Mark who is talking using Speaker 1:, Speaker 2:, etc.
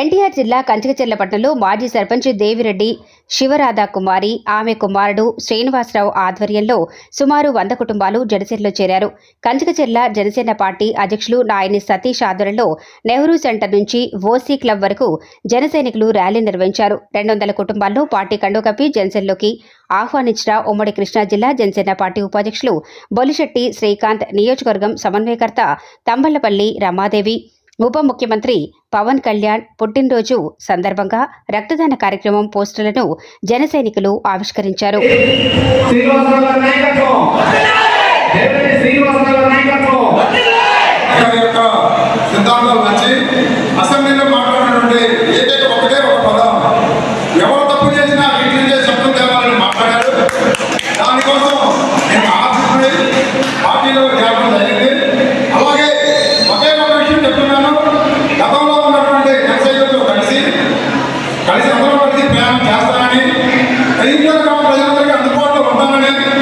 Speaker 1: ఎన్టీఆర్ జిల్లా కంచికచెర్లపట్నంలో మాజీ సర్పంచ్ దేవిరెడ్డి శివరాధా కుమారి ఆమె కుమారుడు శ్రీనివాసరావు ఆధ్వర్యంలో సుమారు వంద కుటుంబాలు జనసేనలో చేరారు. కంచికచెర్ల జనసేన పార్టీ అధ్యక్షులు నాయని సతీష్ ఆధ్వర్యంలో నెహ్రూ సెంటర్ నుంచి ఓసీ క్లబ్ వరకు జనసైనికులు ర్యాలీ నిర్వహించారు. రెండు వందల కుటుంబాలను పార్టీ కండుకప్పి జనసేనలోకి ఆహ్వానించిన ఉమ్మడి కృష్ణా జిల్లా జనసేన పార్టీ ఉపాధ్యక్షులు బొలిశెట్టి శ్రీకాంత్ నియోజకవర్గం సమన్వయకర్త తంబళ్ళపల్లి రమాదేవి ఉప ముఖ్యమంత్రి పవన్ కళ్యాణ్ పుట్టినరోజు సందర్భంగా రక్తదాన కార్యక్రమం పోస్టులను జనసైనికులు ఆవిష్కరించారు.
Speaker 2: Bapak Menteri